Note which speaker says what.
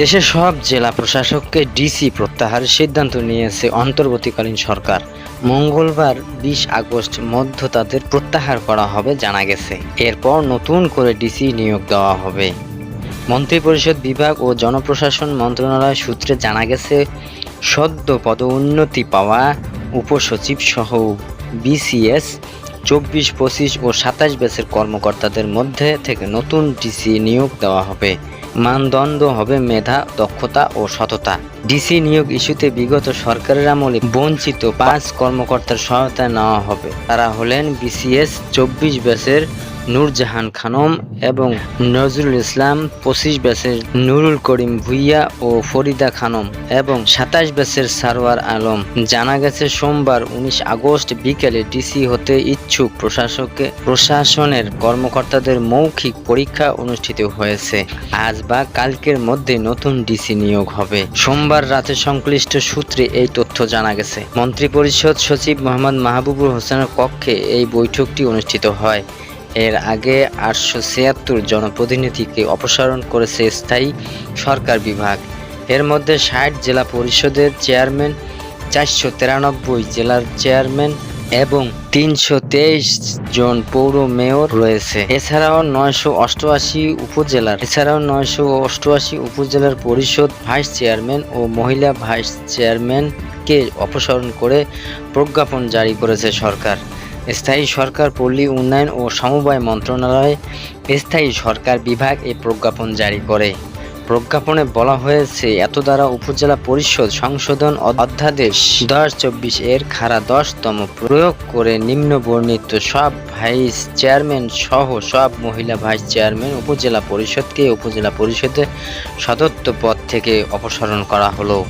Speaker 1: দেশের সব জেলা প্রশাসককে ডিসি প্রত্যাহারের সিদ্ধান্ত নিয়েছে অন্তর্বর্তীকালীন সরকার। মঙ্গলবার বিশ আগস্ট মধ্য তাদের প্রত্যাহার করা হবে জানা গেছে। এরপর নতুন করে ডিসি নিয়োগ দেওয়া হবে। মন্ত্রিপরিষদ বিভাগ ও জনপ্রশাসন মন্ত্রণালয় সূত্রে জানা গেছে, সদ্য পদোন্নতি পাওয়া উপসচিব সহ বিসিএস চব্বিশ, পঁচিশ ও সাতাশ ব্যাচের কর্মকর্তাদের মধ্যে থেকে নতুন ডিসি নিয়োগ দেওয়া হবে। মানদণ্ড হবে মেধা, দক্ষতা ও সততা। ডিসি নিয়োগ ইস্যুতে বিগত সরকারের আমলে বঞ্চিত পাঁচ কর্মকর্তার সহায়তা নেওয়া হবে। তারা হলেন বিসিএস চব্বিশ ব্যাচের নূরজাহান খানম এবং নজরুল ইসলাম পঁচিশ ব্যাচের নুরুল করিম ভুইয়া ও ফরিদা খানম এবং সাতাশ ব্যাচের সারওয়ার আলম। জানা গেছে, সোমবার উনিশ আগস্ট বিকেলে ডিসি হতে ইচ্ছুক প্রশাসকে প্রশাসনের কর্মকর্তাদের মৌখিক পরীক্ষা অনুষ্ঠিত হয়েছে। আজ বা কালকের মধ্যে নতুন ডিসি নিয়োগ হবে। সোমবার রাতে সংশ্লিষ্ট সূত্রে এই তথ্য জানা গেছে। মন্ত্রিপরিষদ সচিব মোহাম্মদ মাহবুবুর হোসেনের কক্ষে এই বৈঠকটি অনুষ্ঠিত হয়। এর আগে আটশো ছিয়াত্তর জনপ্রতিনিধিকে অপসারণ করেছে স্থায়ী সরকার বিভাগ। এর মধ্যে ষাট জেলা পরিষদের চেয়ারম্যান, চারশো তিরানব্বই জেলার চেয়ারম্যান এবং তিনশো তেইশ জন পৌর মেয়র রয়েছে। এছাড়াও নয়শো অষ্টআশি উপজেলার, এছাড়াও নয়শো অষ্টআশি উপজেলার পরিষদ ভাইস চেয়ারম্যান ও মহিলা ভাইস চেয়ারম্যানকে অপসারণ করে প্রজ্ঞাপন জারি করেছে সরকার। স্থায়ী সরকার, পল্লী উন্নয়ন ও সমবায় মন্ত্রণালয় স্থায়ী সরকার বিভাগ এই প্রজ্ঞাপন জারি করে। প্রজ্ঞাপনে বলা হয়েছে এত দ্বারা উপজেলা পরিষদ সংশোধন অধ্যাদেশ দশ চব্বিশ এর খাড়া দশতম প্রয়োগ করে নিম্ন বর্ণিত সব ভাইস চেয়ারম্যান সহ সব মহিলা ভাইস চেয়ারম্যান উপজেলা পরিষদকে উপজেলা পরিষদের সদস্য পদ থেকে অপসারণ করা হলো।